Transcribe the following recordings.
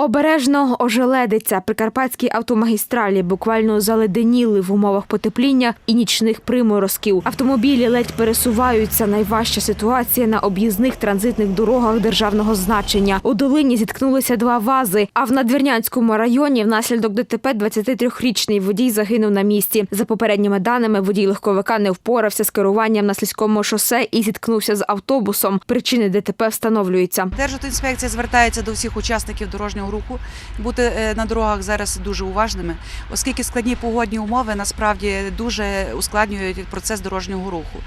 Обережно ожеледиться прикарпатські автомагістралі буквально заледеніли в умовах потепління і нічних приморозків. Автомобілі ледь пересуваються. Найважча ситуація на об'їзних транзитних дорогах державного значення. У долині зіткнулися два вази. А в Надвірнянському районі внаслідок ДТП 23-річний водій загинув на місці. За попередніми даними, водій легковика не впорався з керуванням на слизькому шосе і зіткнувся з автобусом. Причини ДТП встановлюються. Державтоінспекція звертається до всіх учасників дорожнього руху бути е, на дорогах зараз дуже уважними, оскільки складні погодні умови насправді дуже ускладнюють процес дорожнього руху.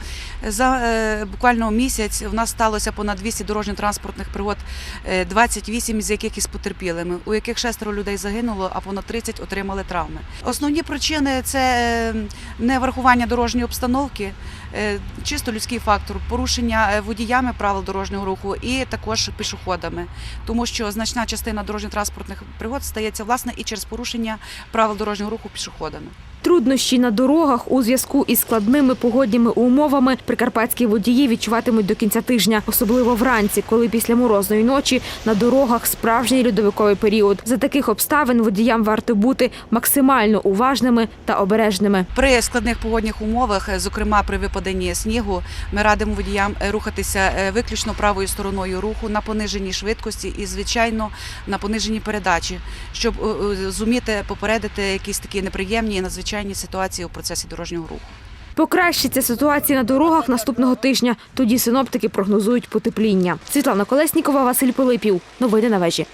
За е, буквально місяць у нас сталося понад 200 дорожньо-транспортних пригод, е, 28 з яких із потерпілими, у яких шестеро людей загинуло, а понад 30 отримали травми. Основні причини це е, неврахування дорожньої обстановки, е, чисто людський фактор, порушення е, водіями правил дорожнього руху і також пішоходами, тому що значна частина дорожньо-транспортних пригод стається власне і через порушення правил дорожнього руху пішоходами. Труднощі на дорогах у зв'язку із складними погодніми умовами прикарпатські водії відчуватимуть до кінця тижня, особливо вранці, коли після морозної ночі на дорогах справжній льодовиковий період. За таких обставин водіям варто бути максимально уважними та обережними. При складних погодних умовах, е, зокрема при випаденні снігу, ми радимо водіям е, рухатися е, виключно правою стороною руху на пониженій швидкості і, звичайно, на пониженій передачі, щоб зуміти попередити якісь такі неприємні і надзвичайні ситуації у процесі дорожнього руху. Покращиться ситуація на дорогах наступного тижня. Тоді синоптики прогнозують потепління. Світлана Колеснікова, Василь Пилипів. Новини на вежі.